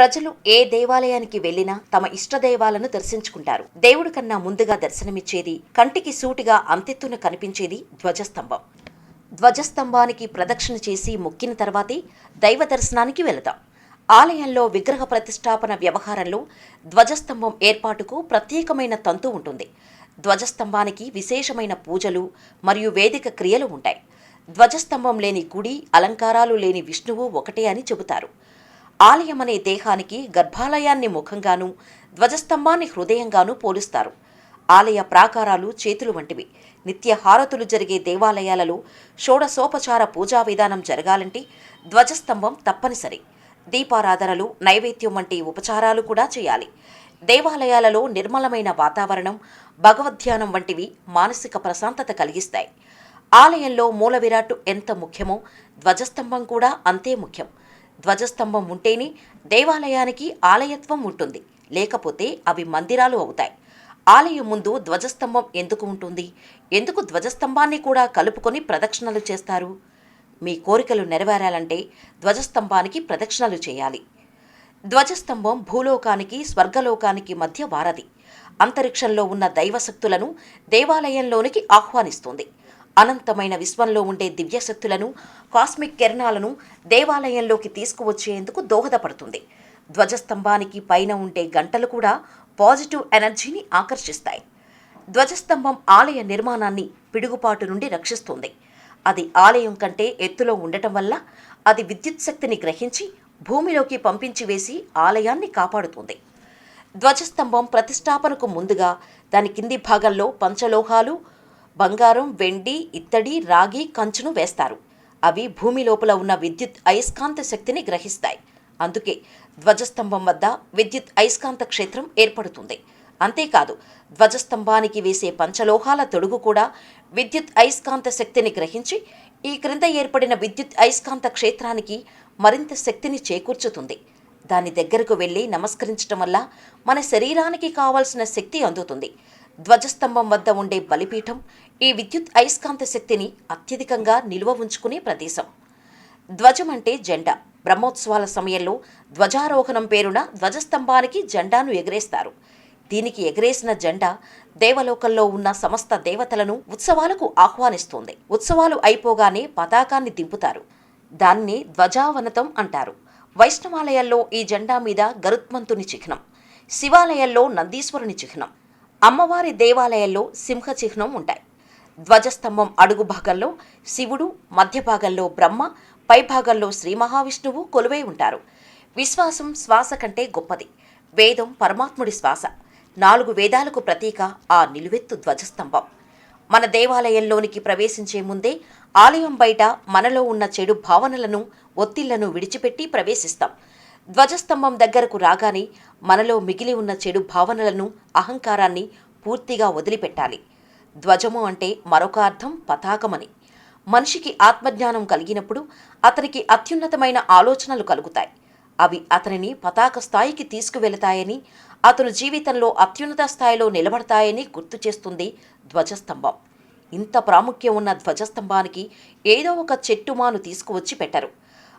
ప్రజలు ఏ దేవాలయానికి వెళ్ళినా తమ ఇష్ట దైవాలను దర్శించుకుంటారు. దేవుడి కన్నా ముందుగా దర్శనమిచ్చేది కంటికి సూటిగా అంతెత్తున కనిపించేది ధ్వజస్తంభం. ధ్వజస్తంభానికి ప్రదక్షిణ చేసి మొక్కిన తర్వాతే దైవ దర్శనానికి వెళతాం. ఆలయంలో విగ్రహ ప్రతిష్టాపన వ్యవహారంలో ధ్వజస్తంభం ఏర్పాటుకు ప్రత్యేకమైన తంతు ఉంటుంది. ధ్వజస్తంభానికి విశేషమైన పూజలు మరియు వేదిక క్రియలు ఉంటాయి. ధ్వజస్తంభం లేని గుడి అలంకారాలు లేని విష్ణువు ఒకటే అని చెబుతారు. ఆలయం అనే దేహానికి గర్భాలయాన్ని ముఖంగాను ధ్వజస్తంభాన్ని హృదయంగాను పోలుస్తారు. ఆలయ ప్రాకారాలు చేతులు వంటివి. నిత్య హారతులు జరిగే దేవాలయాలలో షోడశోపచార పూజా విధానం జరగాలంటే ధ్వజస్తంభం తప్పనిసరి. దీపారాధనలు నైవేద్యం వంటి ఉపచారాలు కూడా చేయాలి. దేవాలయాలలో నిర్మలమైన వాతావరణం భగవద్ధ్యానం వంటివి మానసిక ప్రశాంతత కలిగిస్తాయి. ఆలయంలో మూల విరాట్టు ఎంత ముఖ్యమో ధ్వజస్తంభం కూడా అంతే ముఖ్యం. ధ్వజస్తంభం ఉంటేనే దేవాలయానికి ఆలయత్వం ఉంటుంది. లేకపోతే అవి మందిరాలు అవుతాయి. ఆలయం ముందు ధ్వజస్తంభం ఎందుకు ఉంటుంది? ఎందుకు ధ్వజస్తంభాన్ని కూడా కలుపుకొని ప్రదక్షిణలు చేస్తారు? మీ కోరికలు నెరవేరాలంటే ధ్వజస్తంభానికి ప్రదక్షిణలు చేయాలి. ధ్వజస్తంభం భూలోకానికి స్వర్గలోకానికి మధ్య వారధి. అంతరిక్షంలో ఉన్న దైవశక్తులను దేవాలయంలోనికి ఆహ్వానిస్తుంది. అనంతమైన విశ్వంలో ఉండే దివ్యశక్తులను కాస్మిక్ కిరణాలను దేవాలయంలోకి తీసుకువచ్చేందుకు దోహదపడుతుంది. ధ్వజస్తంభానికి పైన ఉండే గంటలు కూడా పాజిటివ్ ఎనర్జీని ఆకర్షిస్తాయి. ధ్వజస్తంభం ఆలయ నిర్మాణాన్ని పిడుగుపాటు నుండి రక్షిస్తుంది. అది ఆలయం కంటే ఎత్తులో ఉండటం వల్ల అది విద్యుత్ శక్తిని గ్రహించి భూమిలోకి పంపించి వేసి ఆలయాన్ని కాపాడుతుంది. ధ్వజస్తంభం ప్రతిష్టాపనకు ముందుగా దాని కింది భాగంలో పంచలోహాలు బంగారం వెండి ఇత్తడి రాగి కంచును వేస్తారు. అవి భూమి లోపల ఉన్న విద్యుత్ అయస్కాంత శక్తిని గ్రహిస్తాయి. అందుకే ధ్వజస్తంభం వద్ద విద్యుత్ అయస్కాంత క్షేత్రం ఏర్పడుతుంది. అంతేకాదు ధ్వజస్తంభానికి వేసే పంచలోహాల తొడుగు కూడా విద్యుత్ అయస్కాంత శక్తిని గ్రహించి ఈ క్రింద ఏర్పడిన విద్యుత్ అయస్కాంత క్షేత్రానికి మరింత శక్తిని చేకూర్చుతుంది. దాని దగ్గరకు వెళ్ళి నమస్కరించటం వల్ల మన శరీరానికి కావాల్సిన శక్తి అందుతుంది. ధ్వజస్తంభం వద్ద ఉండే బలిపీఠం ఈ విద్యుత్ అయస్కాంత శక్తిని అత్యధికంగా నిల్వ ఉంచుకునే ప్రదేశం. ధ్వజం అంటే జెండా. బ్రహ్మోత్సవాల సమయంలో ధ్వజారోహణం పేరున ధ్వజస్తంభానికి జెండాను ఎగరేస్తారు. దీనికి ఎగరేసిన జెండా దేవలోకంలో ఉన్న సమస్త దేవతలను ఉత్సవాలకు ఆహ్వానిస్తుంది. ఉత్సవాలు అయిపోగానే పతాకాన్ని దింపుతారు. దాన్ని ధ్వజావనతం అంటారు. వైష్ణవాలయాల్లో ఈ జెండా మీద గరుత్మంతుని చిహ్నం శివాలయాల్లో నందీశ్వరుని చిహ్నం అమ్మవారి దేవాలయాల్లో సింహ చిహ్నం ఉంటాయి. ధ్వజస్తంభం అడుగు భాగంలో శివుడు మధ్య భాగంలో బ్రహ్మ పై భాగంలో శ్రీ మహావిష్ణువు కొలువై ఉంటారు. విశ్వాసం శ్వాస కంటే గొప్పది. వేదం పరమాత్ముడి శ్వాస. నాలుగు వేదాలకు ప్రతీక ఆ నిలువెత్తు ధ్వజస్తంభం. మన దేవాలయంలోనికి ప్రవేశించే ముందే ఆలయం బయట మనలో ఉన్న చెడు భావనలను ఒత్తిళ్ళను విడిచిపెట్టి ప్రవేశిస్తాం. ధ్వజస్తంభం దగ్గరకు రాగానే మనలో మిగిలి ఉన్న చెడు భావనలను అహంకారాన్ని పూర్తిగా వదిలిపెట్టాలి. ధ్వజము అంటే మరొక అర్థం పతాకమని. మనిషికి ఆత్మజ్ఞానం కలిగినప్పుడు అతనికి అత్యున్నతమైన ఆలోచనలు కలుగుతాయి. అవి అతనిని పతాక స్థాయికి తీసుకువెళతాయని అతను జీవితంలో అత్యున్నత స్థాయిలో నిలబడతాయని గుర్తు చేస్తుంది ధ్వజస్తంభం. ఇంత ప్రాముఖ్యం ఉన్న ధ్వజస్తంభానికి ఏదో ఒక చెట్టు మాను తీసుకువచ్చి పెట్టరు.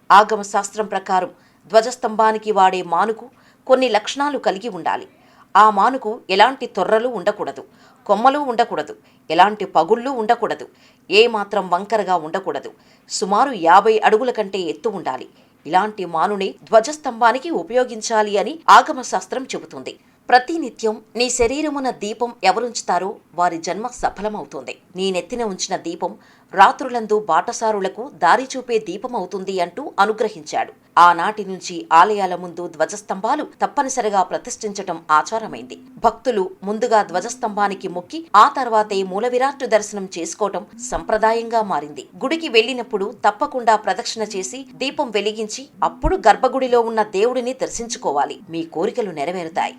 ఆగమ శాస్త్రం ప్రకారం ధ్వజస్తంభానికి వాడే మానుకు కొన్ని లక్షణాలు కలిగి ఉండాలి. ఆ మానుకు ఎలాంటి తొర్రలు ఉండకూడదు కొమ్మలు ఉండకూడదు ఎలాంటి పగుళ్ళు ఉండకూడదు ఏ మాత్రం వంకరగా ఉండకూడదు. సుమారు యాభై అడుగుల కంటే ఎత్తు ఉండాలి. ఇలాంటి మానుని ధ్వజస్తంభానికి ఉపయోగించాలి అని ఆగమశాస్త్రం చెబుతుంది. ప్రతినిత్యం నీ శరీరమున దీపం ఎవరుంచుతారో వారి జన్మ సఫలమవుతుంది. నీ నెత్తిన ఉంచిన దీపం రాత్రులందు బాటసారులకు దారి చూపే దీపమవుతుంది అంటూ అనుగ్రహించాడు. ఆనాటి నుంచి ఆలయాల ముందు ధ్వజస్తంభాలు తప్పనిసరిగా ప్రతిష్ఠించటం ఆచారమైంది. భక్తులు ముందుగా ధ్వజస్తంభానికి మొక్కి ఆ తర్వాతే మూలవిరాట్టు దర్శనం చేసుకోవటం సంప్రదాయంగా మారింది. గుడికి వెళ్ళినప్పుడు తప్పకుండా ప్రదక్షిణ చేసి దీపం వెలిగించి అప్పుడు గర్భగుడిలో ఉన్న దేవుడిని దర్శించుకోవాలి. మీ కోరికలు నెరవేరుతాయి.